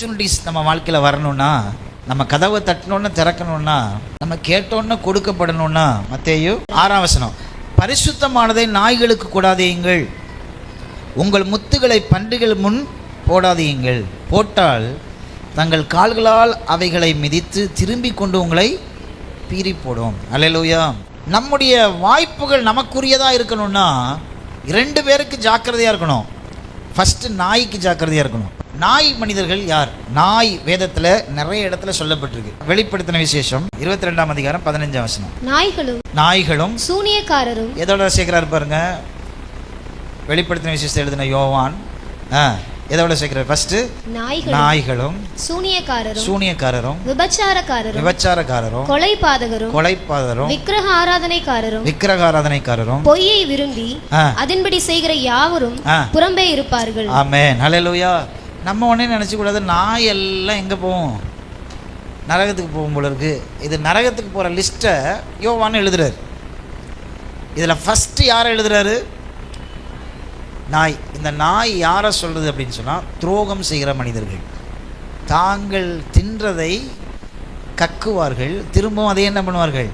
Opportunities நம்ம வாழ்க்கையில் வரணும்னா நம்ம கதவை தட்டணும்னு திறக்கணும்னா நம்ம கேட்டோன்னு கொடுக்கப்படணும்னா மத்தேயோ ஆறாம் வசனம் பரிசுத்தமானதை நாய்களுக்கு கூடாதேயுங்கள். உங்கள் முத்துகளை பன்றிகள் முன் போடாதீங்கள் போட்டால் தங்கள் கால்களால் அவைகளை மிதித்து திரும்பி கொண்டு உங்களை பீறி போடும் அல்லேலூயா. நம்முடைய வாய்ப்புகள் நமக்குரியதாக இருக்கணும்னா இரண்டு பேருக்கு ஜாக்கிரதையாக இருக்கணும். ஃபஸ்ட்டு நாய்க்கு ஜாக்கிரதையாக இருக்கணும். நாய் மனிதர்கள் யார்? நாய் வேதத்தில் நிறைய இடத்துல சொல்லப்பட்டிருக்கு. வெளிப்படுத்தின விசேஷம் இருபத்தி ரெண்டாம் அதிகாரம் பதினஞ்சாம் வசனம். நாய்களும் நாய்களும் சூனியக்காரரும் எதோட சேர்க்கிறாரு பாருங்க வெளிப்படுத்தின விசேஷத்தை எழுதின யோவான். ஆ எதோட சேர்க்கிறார்? ஃபர்ஸ்ட் நாய்களும் சூனியக்காரரும் சூனியக்காரரும் விபச்சாரக்காரரும் விபச்சாரக்காரரும் கொலைபாதகரும் கொலைப்பாதரும் விக்கிரக ஆராதனைக்காரரும் விக்கிரகாராதனைக்காரரும். பொய்யை விரும்பி அதன்படி செய்கிற யாவரும் புறம்பே இருப்பார்கள். ஆமே ஹalleluya நம்ம உடனே நினச்சி கூடாது நாய் எல்லாம் எங்கே போகும்? நரகத்துக்கு போகும் போல இருக்கு. இது நரகத்துக்கு போகிற லிஸ்ட்டை யோவான்னு எழுதுறாரு. இதில் ஃபஸ்ட்டு யாரை எழுதுறாரு? நாய். இந்த நாய் யாரை சொல்கிறது அப்படின்னு சொன்னால் துரோகம் செய்கிற மனிதர்கள். தாங்கள் தின்றதை கக்குவார்கள் திரும்பவும் அதை என்ன பண்ணுவார்கள்?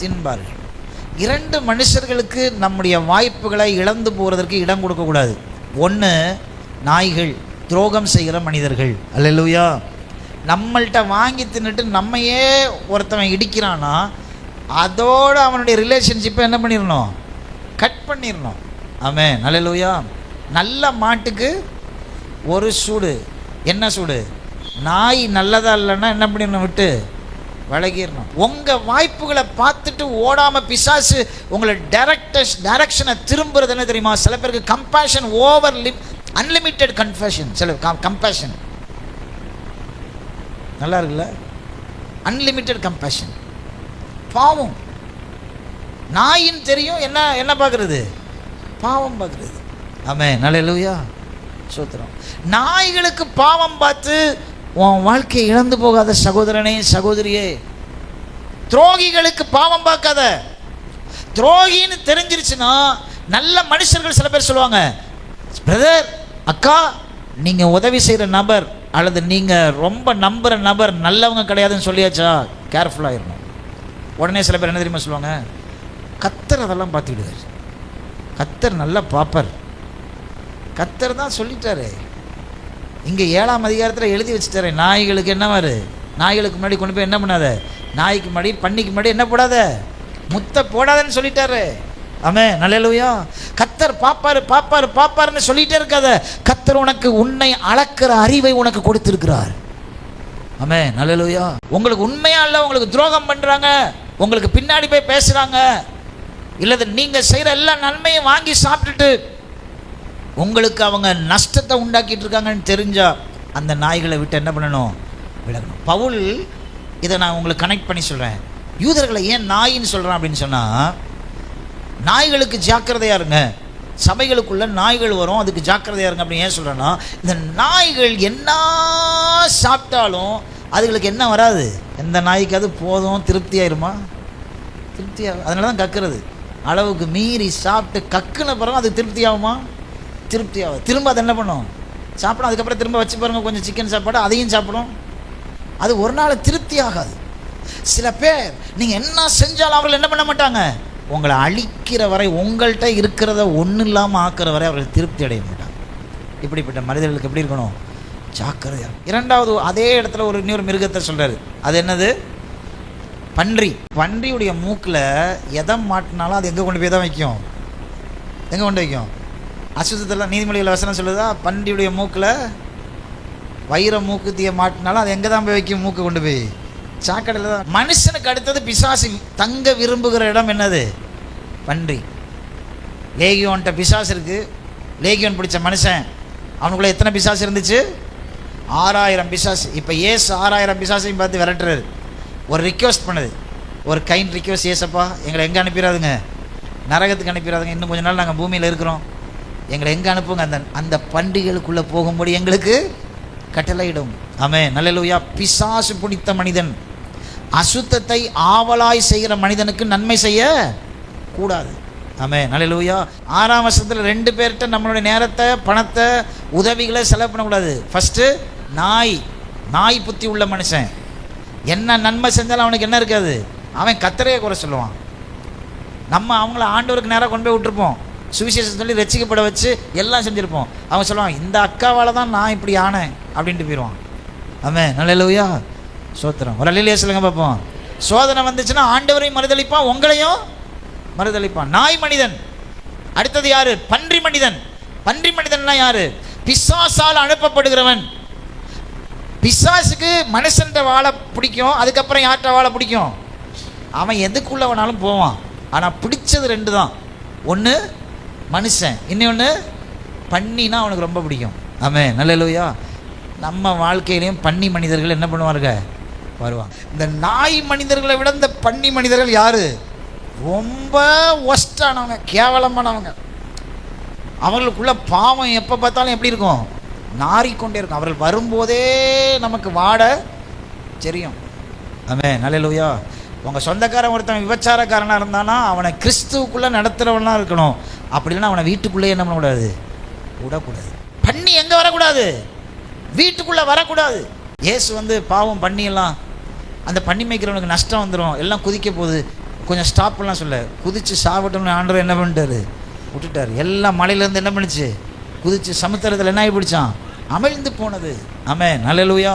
தின்பார்கள். இரண்டு மனுஷர்களுக்கு நம்முடைய வாய்ப்புகளை இழந்து போகிறதற்கு இடம் கொடுக்கக்கூடாது ஒன்று நாய்கள் துரோகம் செய்கிற மனிதர்கள். அல்லையா நம்மள்கிட்ட வாங்கி தின்னுட்டு நம்மையே ஒருத்தவன் இடிக்கிறான்னா அதோடு அவனுடைய ரிலேஷன்ஷிப்பை என்ன பண்ணிடணும் கட் பண்ணிடணும் ஆமே நல்லலூயா நல்ல மாட்டுக்கு ஒரு சூடு. என்ன சூடு? நாய் நல்லதா இல்லைன்னா என்ன பண்ணிடணும்? விட்டு விலகிடணும். உங்கள் வாய்ப்புகளை பார்த்துட்டு ஓடாமல் பிசாசு உங்களை டேரக்டர்ஸ் டேரக்ஷனை திரும்புறது என்ன தெரியுமா? சில பேருக்கு கம்பேஷன் ஓவர் லிம் அன்லிமிட்டெட் கன்ஃபேஷன் சில கம்பேஷன் நல்லா இருக்குல்ல? அன்லிமிட்டெட் கம்பேஷன் பாவம். நாயின் தெரியும் என்ன என்ன பார்க்குறது? பாவம் பார்க்குறது. ஆமே நல்ல சூத்திரம். நாய்களுக்கு பாவம் பார்த்து உன் வாழ்க்கையை இழந்து போகாத சகோதரனே சகோதரியே. துரோகிகளுக்கு பாவம் பார்க்காத. துரோகின்னு தெரிஞ்சிருச்சுன்னா நல்ல மனுஷர்கள் சில பேர் சொல்லுவாங்க பிரதர் அக்கா நீங்கள் உதவி செய்கிற நபர் அல்லது நீங்கள் ரொம்ப நம்புகிற நபர் நல்லவங்க கிடையாதுன்னு சொல்லியாச்சா? கேர்ஃபுல்லாக இருக்கணும் உடனே சில பேர் என்ன தெரியுமா சொல்லுவாங்க கத்தர் அதெல்லாம் பார்த்துக்கிடுவார். கத்தர் நல்லா பாப்பர் கத்தர் தான் சொல்லிட்டாரு. இங்கே ஏழாம் அதிகாரத்தில் எழுதி வச்சுட்டாரு. நாய்களுக்கு என்னவாரு நாய்களுக்கு முன்னாடி கொண்டு போய் என்ன பண்ணாத? நாய்க்கு முன்னாடி பண்ணிக்கு முன்னாடி என்ன போடாத? முத்த போடாதன்னு சொல்லிட்டாரு. ஆமே நல்லலுயா கத்தர் பாப்பாரு பாப்பாரு பாப்பாருன்னு சொல்லிட்டே இருக்காத. கத்தர் உனக்கு உன்னை அளக்கிற அறிவை உனக்கு கொடுத்திருக்கிறார். ஆமே நல்லலுயா உங்களுக்கு உண்மையா இல்லை உங்களுக்கு துரோகம் பண்ணுறாங்க உங்களுக்கு பின்னாடி போய் பேசுகிறாங்க இல்லது நீங்கள் செய்கிற எல்லா நன்மையும் வாங்கி சாப்பிட்டுட்டு உங்களுக்கு அவங்க நஷ்டத்தை உண்டாக்கிட்டு இருக்காங்கன்னு தெரிஞ்சால் அந்த நாய்களை விட்டு என்ன பண்ணணும்? விலகணும். பவுல் இதை நான் உங்களுக்கு கனெக்ட் பண்ணி சொல்கிறேன் யூதர்களை ஏன் நாயின்னு சொல்கிறேன் அப்படின்னு சொன்னால் நாய்களுக்கு ஜாக்கிரதையா இருங்க. சபைகளுக்குள்ள நாய்கள் வரும் அதுக்கு ஜாக்கிரதையா இருங்க அப்படின்னு ஏன் சொல்கிறேன்னா இந்த நாய்கள் என்ன சாப்பிட்டாலும் அதுகளுக்கு என்ன வராது? எந்த நாய்க்கு அது போதும் திருப்தியாயிருமா? திருப்தியாக அதனால தான் கக்குறது. அளவுக்கு மீறி சாப்பிட்டு கக்குன பிறகு அது திருப்தி ஆகுமா திருப்தி திரும்ப அது என்ன பண்ணும்? சாப்பிடும் அதுக்கப்புறம் திரும்ப வச்சு பாருங்கள் கொஞ்சம் சிக்கன் சாப்பாடு அதையும் சாப்பிடும். அது ஒரு நாள் திருப்தி ஆகாது. சில பேர் நீங்கள் என்ன செஞ்சாலும் அவர்கள் என்ன பண்ண மாட்டாங்க? உங்களை அழிக்கிற வரை உங்கள்கிட்ட இருக்கிறத ஒன்றும் இல்லாமல் ஆக்கிற வரை அவர்கள் திருப்தி அடைய மாட்டாங்க. இப்படிப்பட்ட மனிதர்களுக்கு எப்படி இருக்கணும்? ஜாக்கிரதையாக இரண்டாவது அதே இடத்துல ஒரு இன்னொரு மிருகத்தை சொல்கிறார் அது என்னது? பன்றி. பன்றியுடைய மூக்கில் எதை மாட்டினாலும் அது எங்கே கொண்டு போய் தான் வைக்கும்? எங்கே கொண்டு வைக்கும்? அசுத்தத்தெல்லாம் நீதிமொழிகள் வசனம் சொல்லுதா? பண்டியுடைய மூக்கில் வைர மூக்குத்திய மாட்டினாலும் அது எங்கே தான் போய் வைக்கும்? மூக்கு கொண்டு போய். சாக்கடையில் தான். மனுஷனுக்கு அடுத்தது பிசாசு. தங்க விரும்புகிற இடம் என்னது? பன்றி. லேகியோன்ட்ட பிசாசு இருக்குது லேகியோன் பிடிச்ச மனுஷன். அவனுக்குள்ளே எத்தனை பிசாசு இருந்துச்சு? ஆறாயிரம் பிசாசு. இப்போ ஏஸ் ஆறாயிரம் பிசாசையும் பார்த்து விரட்டுறாரு. ஒரு ரிக்வெஸ்ட் பண்ணுது. ஒரு கைண்ட் ரிக்வெஸ்ட் ஏசப்பா எங்களை எங்கே அனுப்பிடாதுங்க? நரகத்துக்கு அனுப்பிடாதுங்க. இன்னும் கொஞ்ச நாள் நாங்கள் பூமியில் இருக்கிறோம். எங்களை எங்கே அனுப்புங்க? அந்த அந்த பண்டிகைகளுக்குள்ளே போகும்படி எங்களுக்கு கட்டளையிடும். ஆமே நல்லலுயா பிசாசு பிடித்த மனிதன். அசுத்தத்தை ஆவலாய் செய்கிற மனிதனுக்கு நன்மை செய்ய கூடாது. ஆமே நல்லலுயா ஆறாம் வருஷத்தில் ரெண்டு பேர்கிட்ட நம்மளுடைய நேரத்தை பணத்தை உதவிகளை செலவு பண்ணக்கூடாது. ஃபஸ்ட்டு நாய். நாய் புத்தி உள்ள மனுஷன். என்ன நன்மை செஞ்சாலும் அவனுக்கு என்ன இருக்காது? அவன் கத்தரையை குறை சொல்லுவான். நம்ம அவங்கள ஆண்டவருக்கு நேராக கொண்டு போய் விட்டுருப்போம். சுவிசேஷம் சொல்லி ரசிக்கப்பட வச்சு எல்லாம் செஞ்சுருப்போம். அவங்க சொல்லுவாங்க இந்த அக்காவால் தான் நான் இப்படி ஆனேன் அப்படின்ட்டு போயிடுவான் ஆமாம் நல்ல இல்லையா சோத்திரம். ஒரு அல்லையா சொல்லுங்க பார்ப்போம். சோதனை வந்துச்சுன்னா ஆண்டவரையும் மறுதளிப்பான் உங்களையும் மறுதளிப்பான் நாய் மனிதன். அடுத்தது யாரு? பன்றி மனிதன். பன்றி மனிதன்னா யாரு? பிசாசால் அனுப்பப்படுகிறவன். பிசாசுக்கு மனுஷன்ற வாழ பிடிக்கும் அதுக்கப்புறம் யார்கிட்ட வாழ பிடிக்கும்? அவன் எதுக்குள்ளே வேணாலும் போவான். ஆனால் பிடிச்சது ரெண்டு தான் ஒன்று மனுஷன். இன்னொன்று பண்ணினா அவனுக்கு ரொம்ப பிடிக்கும். ஆமே நல்ல லோயா நம்ம வாழ்க்கையிலையும் பன்னி மனிதர்கள் என்ன பண்ணுவாருங்க? வருவாங்க. இந்த நாய் மனிதர்களை விட இந்த பன்னி மனிதர்கள் யார்? ரொம்ப ஒஸ்டானவங்க கேவலமானவங்க. அவர்களுக்குள்ள பாவம் எப்போ பார்த்தாலும் எப்படி இருக்கும்? நாறிக்கொண்டே இருக்கும். அவர்கள் வரும்போதே நமக்கு வாட தெரியும். ஆமே நல்ல உங்கள் சொந்தக்காரன் ஒருத்தன் விபச்சாரக்காரனாக இருந்தானா அவனை கிறிஸ்துவுக்குள்ளே நடத்துகிறவனாக இருக்கணும். அப்படி இல்லைன்னா அவனை வீட்டுக்குள்ளேயே என்ன பண்ணக்கூடாது? விடக்கூடாது. பண்ணி எங்கே வரக்கூடாது? வீட்டுக்குள்ளே வரக்கூடாது. ஏசு வந்து பாவம் பண்ணியெல்லாம் அந்த பண்ணி மேய்க்கிறவனுக்கு நஷ்டம் வந்துடும் எல்லாம் குதிக்க போகுது. கொஞ்சம் ஸ்டாப் பண்ணலாம் சொல்ல. குதித்து சாப்பிட்டோம்னு ஆண்டவர் என்ன பண்ணிட்டாரு? விட்டுட்டார். எல்லாம் மலையிலேருந்து என்ன பண்ணுச்சு? குதித்து சமுத்திரத்தில் என்ன ஆகி பிடிச்சான் அமிழ்ந்து போனது. ஆமே நல்லலுயா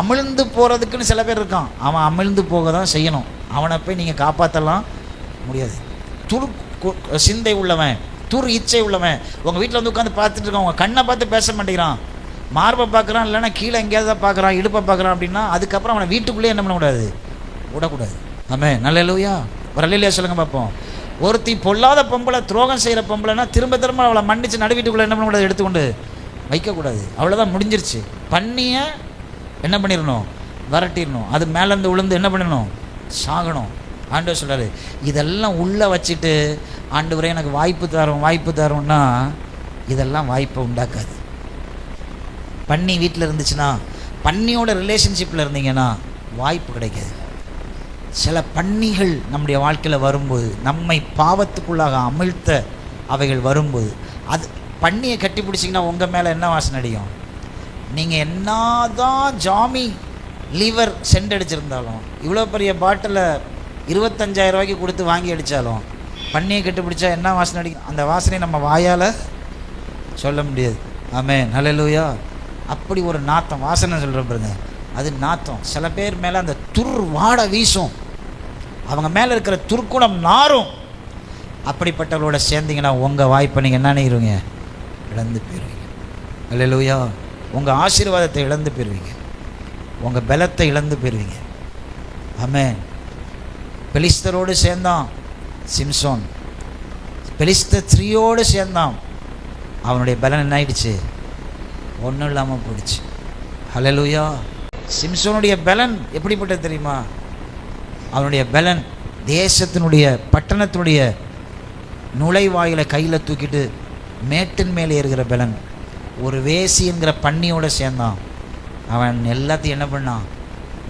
அமிழ்ந்து போகிறதுக்குன்னு சில பேர் இருக்கான். அவன் அமிழ்ந்து போக தான் செய்யணும். அவனை போய் நீங்கள் காப்பாற்றலாம் முடியாது. துரு சிந்தை உள்ளவன் துர் இச்சை உள்ளவன். உங்கள் வீட்டில் வந்து உட்காந்து பார்த்துட்டு இருக்கான் உங்கள் கண்ணை பார்த்து பேச மாட்டேங்கிறான். மார்பை பார்க்குறான் இல்லைன்னா கீழே எங்கேயாவது தான் பார்க்குறான் இடுப்பை பார்க்குறான் அப்படின்னா அதுக்கப்புறம் அவனை வீட்டுக்குள்ளேயே என்ன பண்ணக்கூடாது? விடக்கூடாது. ஆமே நல்ல இல்லையா ஒரு அல்லையா சொல்லுங்க பார்ப்போம். ஒருத்தி பொல்லாத பொம்பளை துரோகம் செய்கிற பொம்பளைனா திரும்ப திரும்ப அவளை மன்னிச்சு நடு வீட்டுக்குள்ளே என்ன பண்ணக்கூடாது? எடுத்துக்கொண்டு வைக்கக்கூடாது. அவ்வளோதான் முடிஞ்சிருச்சு. பண்ணிய என்ன பண்ணிடணும் விரட்டிடணும் அது மேலேருந்து விழுந்து என்ன பண்ணணும்? சாகணும். ஆண்டவர் சொல்கிறாரு இதெல்லாம் உள்ளே வச்சுட்டு ஆண்டவரே எனக்கு வாய்ப்பு தரும் வாய்ப்பு தரும்னா இதெல்லாம் வாய்ப்பை உண்டாக்காது. பன்னி வீட்டில் இருந்துச்சுன்னா பன்னியோட ரிலேஷன்ஷிப்பில் இருந்தீங்கன்னா வாய்ப்பு கிடைக்காது. சில பன்னிகள் நம்முடைய வாழ்க்கையில் வரும்போது நம்மை பாவத்துக்குள்ளாக அமிழ்த்த அவைகள் வரும்போது அது பன்னியை கட்டி பிடிச்சிங்கன்னா உங்கள் மேலே என்ன வாசனை அடியும்? நீங்கள் என்ன தான் ஜாமி லிவர் சென்ட் அடிச்சிருந்தாலும் இவ்வளோ பெரிய பாட்டிலை இருபத்தஞ்சாயிரம் ரூபாய்க்கு கொடுத்து வாங்கி அடித்தாலும் பன்னியை கட்டி பிடிச்சா என்ன வாசனை அடிக்கும்? அந்த வாசனை நம்ம வாயால் சொல்ல முடியாது. ஆமே நல்லலூயா அப்படி ஒரு நாத்தம் வாசனை சொல்கிற பாருங்க. அது நாத்தம். சில பேர் மேலே அந்த துர் வாட வீசும். அவங்க மேலே இருக்கிற துர்க்குணம் நாரும். அப்படிப்பட்டவர்களோட சேர்ந்தீங்கன்னா உங்கள் வாய்ப்பை நீங்கள் என்ன நினைக்கிறீங்க இழந்து போயிருவீங்க. அல்லையா உங்கள் ஆசீர்வாதத்தை இழந்து போயிருவீங்க. உங்கள் பலத்தை இழந்து போயிருவீங்க. ஆமேன். பெலிஸ்தரோடு சேர்ந்தான் சிம்சோன். பெலிஸ்த ஸ்திரீயோடு சேர்ந்தான். அவனுடைய பலன் என்ன ஆயிடுச்சு ஒன்றும் இல்லாமல் போயிடுச்சு. ஹலலூயா சிம்சோனுடைய பலன் எப்படிப்பட்டது தெரியுமா? அவனுடைய பலன் தேசத்தினுடைய பட்டணத்தினுடைய நுழைவாயில கையில் தூக்கிட்டு மேட்டின் மேலே ஏறுகிற பலன். ஒரு வேசி என்கிற பண்ணியோடு சேர்ந்தான். அவன் எல்லாத்தையும் என்ன பண்ணான்?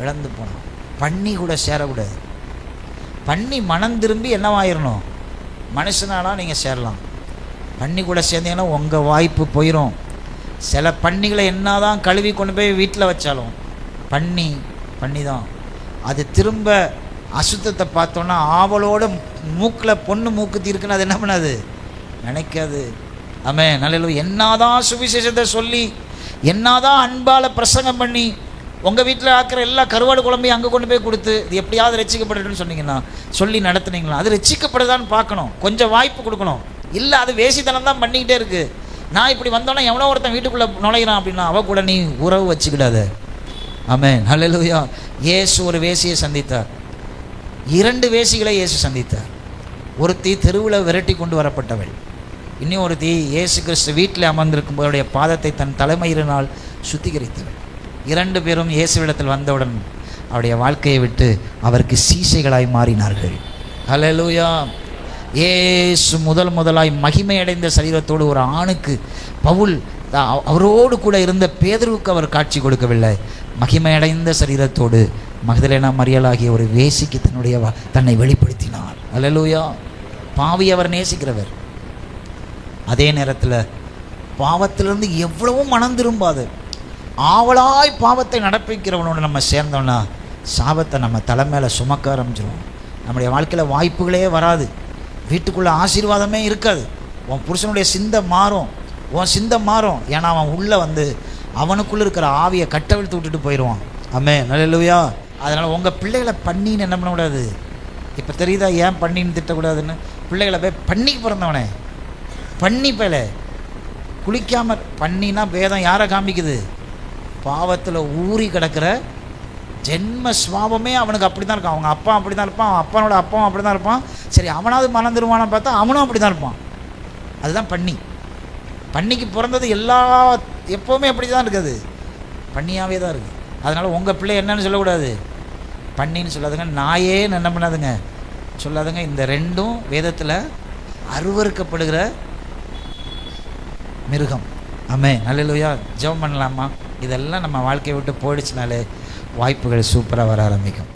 இழந்து போனான். பன்னி கூட சேரக்கூடாது. பண்ணி மனம் திரும்பி என்னவாயிரணும்? மனுஷனாலாம் நீங்கள் சேரலாம். பண்ணி கூட சேர்ந்தீங்கன்னா உங்கள் வாய்ப்பு போயிடும் சில பன்னிகளை என்னதான் கழுவி கொண்டு போய் வீட்டில் வச்சாலும் பண்ணி பண்ணி தான் அது திரும்ப அசுத்தத்தை பார்த்தோன்னா ஆவலோட மூக்கில் பொண்ணு மூக்குத்தி இருக்குன்னு அது என்ன பண்ணாது? நினைக்காது. ஆமே நல்ல என்னதான் சுவிசேஷத்தை சொல்லி என்னதான் அன்பால் பிரசங்கம் பண்ணி உங்கள் வீட்டில் ஆக்கிற எல்லா கருவாடு குழம்பையும் அங்கே கொண்டு போய் கொடுத்து இது எப்படியாவது ரசிக்கப்படட்டும்னு சொன்னீங்கன்னா சொல்லி நடத்துனீங்களா? அது ரசிக்கப்படுதான்னு பார்க்கணும். கொஞ்சம் வாய்ப்பு கொடுக்கணும். இல்லை அது வேசித்தனம் தான் பண்ணிக்கிட்டே இருக்குது நான் இப்படி வந்தோன்னே எவனோ ஒருத்தன் வீட்டுக்குள்ளே நுழையிறான் அப்படின்னா அவள் கூட நீ உறவு வச்சுக்கிடாத. ஆமென். ஹalleluya. இயேசு ஒரு வேசியை சந்தித்தார். இரண்டு வேசிகளை இயேசு சந்தித்தார். ஒருத்தி தெருவில் விரட்டி கொண்டு வரப்பட்டவள். இன்னும் ஒருத்தி இயேசு கிறிஸ்து வீட்டில் அமர்ந்திருக்கும் அவருடைய பாதத்தை தன் தலைமயிரினால் சுத்திகரித்தவள். இரண்டு பேரும் இயேசுவிடத்தில் வந்தவுடன் அவருடைய வாழ்க்கையை விட்டு அவருக்கு சீசைகளாய் மாறினார்கள். ஹalleluya. இயேசு முதல் முதலாய் மகிமையடைந்த சரீரத்தோடு ஒரு ஆணுக்கு பவுல் அவரோடு கூட இருந்த பேதருவுக்கு அவர் காட்சி கொடுக்கவில்லை. மகிமையடைந்த சரீரத்தோடு மகதலேனா மறியலாகிய ஒரு வேசிக்கு தன்னுடைய தன்னை வெளிப்படுத்தினார். அல்லேலூயா பாவி அவர் நேசிக்கிறவர். அதே நேரத்தில் பாவத்திலிருந்து எவ்வளவும் மனம் திரும்பாது. ஆவலாய் பாவத்தை நடப்பிக்கிறவனோடு நம்ம சேர்ந்தோம்னா சாபத்தை நம்ம தலை மேலே சுமக்க ஆரம்பிச்சிருவோம். நம்முடைய வாழ்க்கையில் வாய்ப்புகளே வராது. வீட்டுக்குள்ளே ஆசீர்வாதமே இருக்காது. உன் புருஷனுடைய சிந்தை மாறும். உன் சிந்தை மாறும். ஏன்னா அவன் உள்ளே வந்து அவனுக்குள்ளே இருக்கிற ஆவியை கட்டவிழ்த்து விட்டுட்டு போயிடுவான். அம்மே நல்லலுயா அதனால் உங்கள் பிள்ளைகளை பண்ணின்னு என்ன பண்ணக்கூடாது? இப்போ தெரியுதா ஏன் பண்ணின்னு திட்டக்கூடாதுன்னு? பிள்ளைகளை போய் பண்ணிக்கு பிறந்தவனே. பண்ணி பேல குளிக்காமல் பண்ணினா வேதம் யாரை காமிக்குது? பாவத்தில் ஊறி கிடக்கிற ஜென்ம சுவாபமே அவனுக்கு அப்படி தான் இருக்கும் அவங்க அப்பா அப்படி தான் இருப்பான் அவன் அப்பனோட அப்பாவும் அப்படி தான் இருப்பான். சரி அவனாவது மறந்துடுவான்னு பார்த்தா அவனும் அப்படி தான் இருப்பான். அதுதான் பண்ணி பண்ணிக்கு பிறந்தது எல்லா எப்போவுமே அப்படி தான் இருக்குது. பண்ணியாகவே தான் இருக்குது அதனால் உங்கள் பிள்ளை என்னன்னு சொல்லக்கூடாது. பண்ணின்னு சொல்லாதுங்க நாயே என்ன பண்ணாதுங்க. சொல்லாதுங்க இந்த ரெண்டும் வேதத்தில் அருவறுக்கப்படுகிற மிருகம். ஆமே நல்லையா ஜெபம் பண்ணலாமா? இதெல்லாம் நம்ம வாழ்க்கையை விட்டு போயிடுச்சுனாலே வாய்ப்புகள் சூப்பராக வர ஆரம்பிக்கும்.